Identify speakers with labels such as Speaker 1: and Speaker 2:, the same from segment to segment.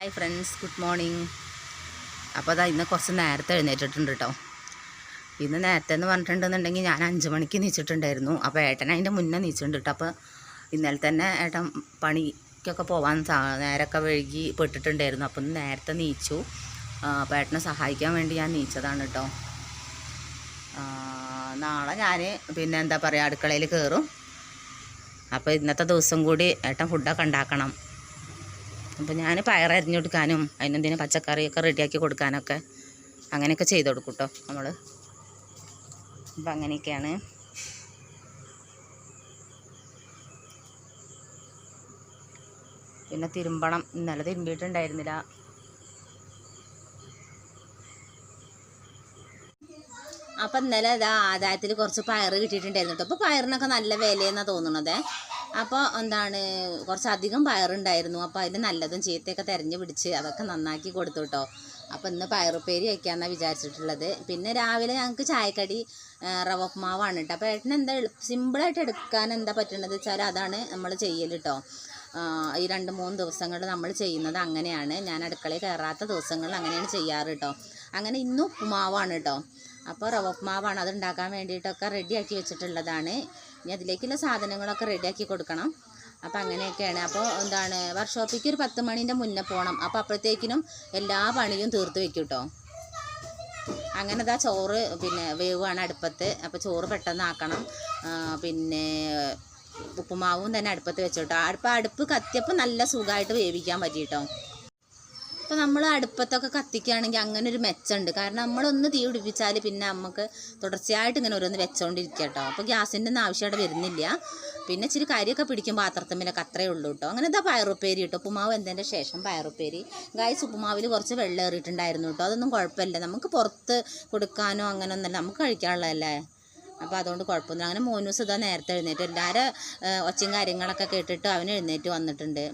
Speaker 1: Hi friends good morning അപ്പോൾ അതാ ഇന്ന് കുറച്ച് നേരത്തെ എഴുന്നേറ്റിട്ടുണ്ട് കേട്ടോ ഇന്ന് നേരത്തെ എന്ന് പറഞ്ഞിട്ടുണ്ടെന്നുണ്ടെങ്കിൽ ഞാൻ അഞ്ച് മണിക്ക് നീച്ചിട്ടുണ്ടായിരുന്നു. അപ്പോൾ ഏട്ടൻ അതിന്റെ മുന്നേ നീച്ചിട്ടുണ്ട് കേട്ടോ അപ്പോൾ ഇന്നലെ തന്നെ ഏട്ടൻ പണിക്കൊക്കെ പോകാൻ നേരൊക്കെ വഴുകി പെട്ടിട്ടുണ്ടായിരുന്നു. അപ്പോൾ ഇന്ന് നേരത്തെ നീച്ചു. അപ്പോൾ ഏട്ടനെ സഹായിക്കാൻ വേണ്ടി ഞാൻ നീച്ചതാണ് കേട്ടോ നാളെ ഞാൻ പിന്നെ എന്താ പറയുക അടുക്കളയിൽ കയറും അപ്പോൾ ഇന്നത്തെ ദിവസം കൂടി ഏട്ടൻ ഫുഡൊക്കെ ഉണ്ടാക്കണം. അപ്പോൾ ഞാൻ പയറരിഞ്ഞു കൊടുക്കാനും അതിനെന്തിനും പച്ചക്കറിയൊക്കെ റെഡിയാക്കി കൊടുക്കാനൊക്കെ അങ്ങനെയൊക്കെ ചെയ്ത് കൊടുക്കും കേട്ടോ നമ്മൾ അപ്പം അങ്ങനെയൊക്കെയാണ്. പിന്നെ തിരുമ്പണം. ഇന്നലെ തിരുമ്പിയിട്ടുണ്ടായിരുന്നില്ല. അപ്പം ഇന്നലെ ഇതാ ആദായത്തിൽ കുറച്ച് പയർ കിട്ടിയിട്ടുണ്ടായിരുന്നു കേട്ടോ അപ്പോൾ പയറിനൊക്കെ നല്ല വിലയെന്നാണ് തോന്നുന്നത് അപ്പോൾ എന്താണ് കുറച്ചധികം പയറുണ്ടായിരുന്നു. അപ്പോൾ അതിന്റെ നല്ലതും ചീത്തയൊക്കെ തിരഞ്ഞു പിടിച്ച് അതൊക്കെ നന്നാക്കി കൊടുത്തു കേട്ടോ അപ്പോൾ ഇന്ന് പയറുപ്പേരി വയ്ക്കാമെന്നാണ് വിചാരിച്ചിട്ടുള്ളത്. പിന്നെ രാവിലെ ഞങ്ങൾക്ക് ചായക്കടി റവ ഉപ്മാവാണ് കേട്ടോ അപ്പോൾ ഏട്ടന് എന്താ സിമ്പിളായിട്ട് എടുക്കാൻ എന്താ പറ്റുന്നത് വെച്ചാൽ അതാണ് നമ്മൾ ചെയ്യൽ കേട്ടോ ഈ രണ്ട് മൂന്ന് ദിവസങ്ങളിൽ നമ്മൾ ചെയ്യുന്നത് അങ്ങനെയാണ്. ഞാൻ അടുക്കളയിൽ കയറാത്ത ദിവസങ്ങളിൽ അങ്ങനെയാണ് ചെയ്യാറ് കേട്ടോ അങ്ങനെ ഇന്നും ഉപ്പുമാവാണ് കേട്ടോ അപ്പോൾ റവ ഉപ്മാവാണ് അത് ഉണ്ടാക്കാൻ വേണ്ടിയിട്ടൊക്കെ റെഡിയാക്കി വെച്ചിട്ടുള്ളതാണ്. ഇനി അതിലേക്കുള്ള സാധനങ്ങളൊക്കെ റെഡിയാക്കി കൊടുക്കണം. അപ്പോൾ അങ്ങനെയൊക്കെയാണ്. അപ്പോൾ എന്താണ് വർക്ക്ഷോപ്പിലേക്ക് ഒരു പത്ത് മണീന്റെ മുന്നേ പോകണം. അപ്പോൾ അപ്പോഴത്തേക്കിനും എല്ലാ പണിയും തീർത്ത് വെക്കും കേട്ടോ. അങ്ങനെ ഇതാ ചോറ് പിന്നെ വേവാണ് അടുപ്പത്ത്. അപ്പോൾ ചോറ് പെട്ടെന്ന് ആക്കണം. പിന്നെ ഉപ്പുമാവും തന്നെ അടുപ്പത്ത് വെച്ചോട്ടോ അടുപ്പ് അടുപ്പ് കത്തിയപ്പോൾ നല്ല സുഖമായിട്ട് വേവിക്കാൻ പറ്റി കേട്ടോ. ഇപ്പം നമ്മൾ അടുപ്പത്തൊക്കെ കത്തിക്കുകയാണെങ്കിൽ അങ്ങനെ ഒരു മെച്ചമുണ്ട്. കാരണം നമ്മളൊന്ന് തീ പിടിപ്പിച്ചാൽ പിന്നെ നമുക്ക് തുടർച്ചയായിട്ട് ഇങ്ങനെ ഓരോന്ന് വെച്ചോണ്ടിരിക്കുക കേട്ടോ. അപ്പോൾ ഗ്യാസിന്റെ ഒന്നും ആവശ്യം അവിടെ വരുന്നില്ല. പിന്നെ ഇച്ചിരി കരിയൊക്കെ പിടിക്കും പാത്രത്തമ്മിലൊക്കെ അത്രയേ ഉള്ളൂ കേട്ടോ. അങ്ങനെ ഇതാ പയറുപ്പേരി കേട്ടോ. ഉപ്പുമാവ് എന്തതിന്റെ ശേഷം പയറുപ്പേരി. ഗായ്സ് ഉപ്പുമാവിൽ കുറച്ച് വെള്ളം ഏറിയിട്ടുണ്ടായിരുന്നു കേട്ടോ. അതൊന്നും കുഴപ്പമില്ല. നമുക്ക് പുറത്ത് കൊടുക്കാനോ അങ്ങനെ ഒന്നല്ല നമുക്ക് കഴിക്കാനുള്ളതല്ലേ? അപ്പോൾ അതുകൊണ്ട് കുഴപ്പമൊന്നുമില്ല. അങ്ങനെ മോനൂസ് ഇതാ നേരത്തെ എഴുന്നേറ്റ്. എല്ലാവരും ഒച്ചയും കാര്യങ്ങളൊക്കെ കേട്ടിട്ട് അവൻ എഴുന്നേറ്റ് വന്നിട്ടുണ്ട്.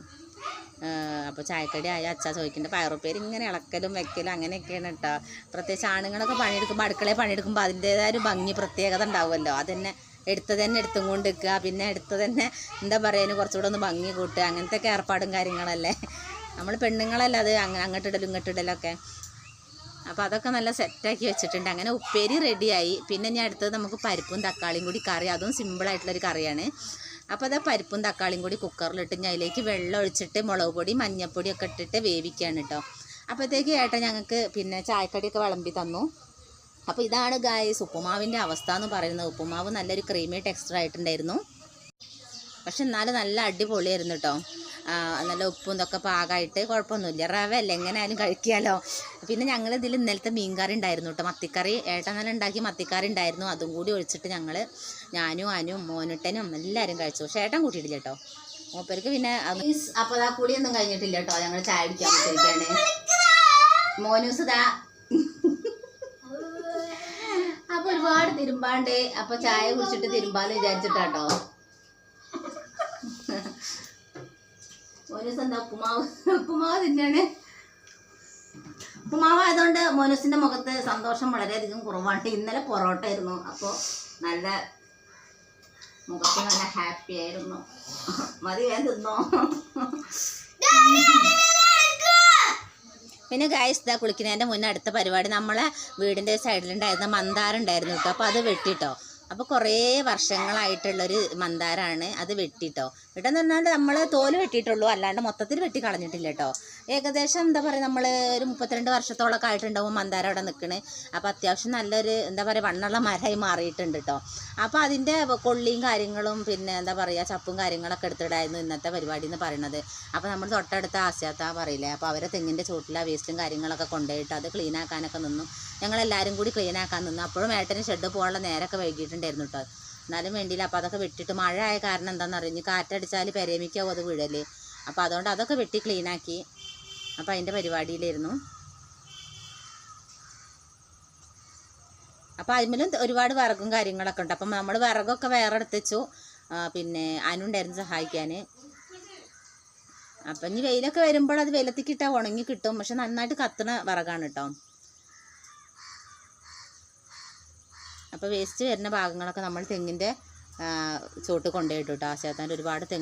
Speaker 1: അപ്പോൾ ചായക്കടി ആയ അച്ഛാ ചോദിക്കേണ്ട പയറുപ്പേര് ഇങ്ങനെ ഇളക്കലും വെക്കലും അങ്ങനെയൊക്കെയാണ് കേട്ടോ പ്രത്യേകിച്ച് ആണുങ്ങളൊക്കെ പണിയെടുക്കുമ്പോൾ അടുക്കളയിൽ പണിയെടുക്കുമ്പോൾ അതിന്റേതായ ഒരു ഭംഗി പ്രത്യേകത ഉണ്ടാവുമല്ലോ. അതന്നെ എടുത്ത് തന്നെ എടുത്തും കൊണ്ട് നിൽക്കുക പിന്നെ എടുത്ത് തന്നെ എന്താ പറയുക കുറച്ചുകൂടെ ഒന്ന് ഭംഗി കൂട്ടുക. അങ്ങനത്തെ ഒക്കെ ഏർപ്പാടും കാര്യങ്ങളല്ലേ? നമ്മൾ പെണ്ണുങ്ങളല്ല അത് അങ്ങ അങ്ങോട്ടിടലും ഇങ്ങോട്ടിടലൊക്കെ അപ്പോൾ അതൊക്കെ നല്ല സെറ്റാക്കി വെച്ചിട്ടുണ്ട്. അങ്ങനെ ഉപ്പേരി റെഡിയായി പിന്നെ ഞാൻ അടുത്തത് നമുക്ക് പരിപ്പും തക്കാളിയും കൂടി കറി. അതും സിമ്പിളായിട്ടുള്ളൊരു കറിയാണ്. അപ്പോൾ അത് പരിപ്പും തക്കാളിയും കൂടി കുക്കറിലിട്ട് ഞാൻ അതിലേക്ക് വെള്ളം ഒഴിച്ചിട്ട് മുളക് പൊടി മഞ്ഞൾപ്പൊടി ഒക്കെ ഇട്ടിട്ട് വേവിക്കുകയാണ് കേട്ടോ അപ്പോഴത്തേക്ക് ഏട്ടൻ ഞങ്ങൾക്ക് പിന്നെ ചായക്കടിയൊക്കെ വിളമ്പി തന്നു. അപ്പോൾ ഇതാണ് ഗായ്സ് ഉപ്പുമാവിന്റെ അവസ്ഥ എന്ന് പറയുന്നത്. ഉപ്പുമാവ് നല്ലൊരു ക്രീമി ടെക്സ്ചർ ആയിട്ടുണ്ടായിരുന്നു. പക്ഷെ എന്നാലും നല്ല അടിപൊളിയായിരുന്നു കേട്ടോ നല്ല ഉപ്പും ഇതൊക്കെ പാകമായിട്ട് കുഴപ്പമൊന്നുമില്ല. റവ അല്ലേ എങ്ങനെയായാലും കഴിക്കാമല്ലോ പിന്നെ ഞങ്ങൾ ഇതിൽ ഇന്നലത്തെ മീൻകറി ഉണ്ടായിരുന്നു കേട്ടോ. മത്തിക്കറി ഏട്ടൻ നല്ല ഉണ്ടാക്കി മത്തിക്കറി ഉണ്ടായിരുന്നു. അതും കൂടി ഒഴിച്ചിട്ട് ഞങ്ങൾ ഞാനും അനും മോനുട്ടനും എല്ലാവരും കഴിച്ചു. പക്ഷേ ഏട്ടൻ കൂട്ടിയിട്ടില്ല കേട്ടോ. മൂപ്പർക്ക് പിന്നെ അപ്പോൾ ആ കുളിയൊന്നും കഴിഞ്ഞിട്ടില്ല കേട്ടോ. ഞങ്ങൾ ചായ അടിക്കാൻ പറ്റിയിരിക്കുകയാണ് മോനൂസ് ഇതാ അപ്പൊ ഒരുപാട് തിരുമ്പാണ്ട്. അപ്പൊ ചായ കുടിച്ചിട്ട് തിരുമ്പാന്ന് വിചാരിച്ചിട്ടാട്ടോ. മോനൂസ് എന്താ ഉപ്പുമാവ് ഉപ്പുമാവ് തിന്നാണ്. ഉപ്പുമാവ് ആയതുകൊണ്ട് മോനൂസിന്റെ മുഖത്ത് സന്തോഷം വളരെയധികം കുറവാണ്. ഇന്നലെ പൊറോട്ട ആയിരുന്നു അപ്പോൾ നല്ല മുഖത്ത് നല്ല ഹാപ്പി ആയിരുന്നു. മതി വേഗം തിന്നോ? പിന്നെ ഗായസ് ഇതാ കുളിക്കുന്നതിന്റെ മുന്നേ അടുത്ത പരിപാടി നമ്മളെ വീടിന്റെ സൈഡിലുണ്ടായിരുന്ന മന്ദാരം ഉണ്ടായിരുന്നു കേട്ടോ. അപ്പോൾ അത് വെട്ടിട്ടോ. അപ്പോൾ കുറേ വർഷങ്ങളായിട്ടുള്ളൊരു മന്ദാരാണ് അത് വെട്ടിട്ടോ. വെട്ടെന്ന് പറഞ്ഞാൽ നമ്മൾ തോൽ വെട്ടിയിട്ടുള്ളൂ. അല്ലാണ്ട് മൊത്തത്തിൽ വെട്ടി കളഞ്ഞിട്ടില്ല കേട്ടോ ഏകദേശം എന്താ പറയുക നമ്മൾ ഒരു മുപ്പത്തിരണ്ട് വർഷത്തോളമൊക്കെ ആയിട്ടുണ്ടാവും മന്ദാരം അവിടെ നിൽക്കണ് അപ്പോൾ അത്യാവശ്യം നല്ലൊരു എന്താ പറയുക വണ്ണുള്ള മരമായി മാറിയിട്ടുണ്ട് കേട്ടോ അപ്പോൾ അതിന്റെ കൊള്ളിയും കാര്യങ്ങളും പിന്നെ എന്താ പറയുക ചപ്പും കാര്യങ്ങളൊക്കെ എടുത്തിടായിരുന്നു ഇന്നത്തെ പരിപാടി എന്ന് പറയുന്നത് അപ്പോൾ നമ്മൾ തൊട്ടടുത്ത ആസ്യാത്ത പറയില്ലേ? അപ്പോൾ അവരെ തെങ്ങിന്റെ ചോട്ടിൽ വേസ്റ്റും കാര്യങ്ങളൊക്കെ കൊണ്ടുപോയിട്ട് അത് ക്ലീനാക്കാനൊക്കെ നിന്നു. ഞങ്ങളെല്ലാവരും കൂടി ക്ലീനാക്കാൻ നിന്നു. അപ്പോഴും ഏട്ടന് ഷെഡ് പോകാനുള്ള നേരമൊക്കെ വൈകിട്ടുണ്ടായിരുന്നു കേട്ടോ എന്നാലും വേണ്ടിയില്ല. അപ്പോൾ അതൊക്കെ വെട്ടിയിട്ട് മഴ ആയ കാരണം എന്താണെന്ന് അറിഞ്ഞ് കാറ്റടിച്ചാൽ പെരേമിക്കാവും അത് വീഴൽ. അപ്പോൾ അതുകൊണ്ട് അതൊക്കെ വെട്ടി ക്ലീനാക്കി അപ്പോൾ അതിന്റെ പരിപാടിയിലായിരുന്നു. അപ്പോൾ അതിലും ഒരുപാട് വിറകും കാര്യങ്ങളൊക്കെ ഉണ്ട്. അപ്പം നമ്മൾ വിറകൊക്കെ വേറെ എടുത്ത് വെച്ചു ആ, പിന്നെ അനുണ്ടായിരുന്നു സഹായിക്കാൻ അപ്പം ഇനി വെയിലൊക്കെ വരുമ്പോൾ അത് വെയിലത്തേക്ക് ഇട്ടാൽ ഉണങ്ങി കിട്ടും. പക്ഷെ നന്നായിട്ട് കത്തണ വിറകാണ് കേട്ടോ അപ്പോൾ വേസ്റ്റ് വരുന്ന ഭാഗങ്ങളൊക്കെ നമ്മൾ തെങ്ങിന്റെ ചോട്ട് കൊണ്ടുപോയിട്ട് കേട്ടോ ആശാത്താന്റെ ഒരുപാട് തെങ്ങ്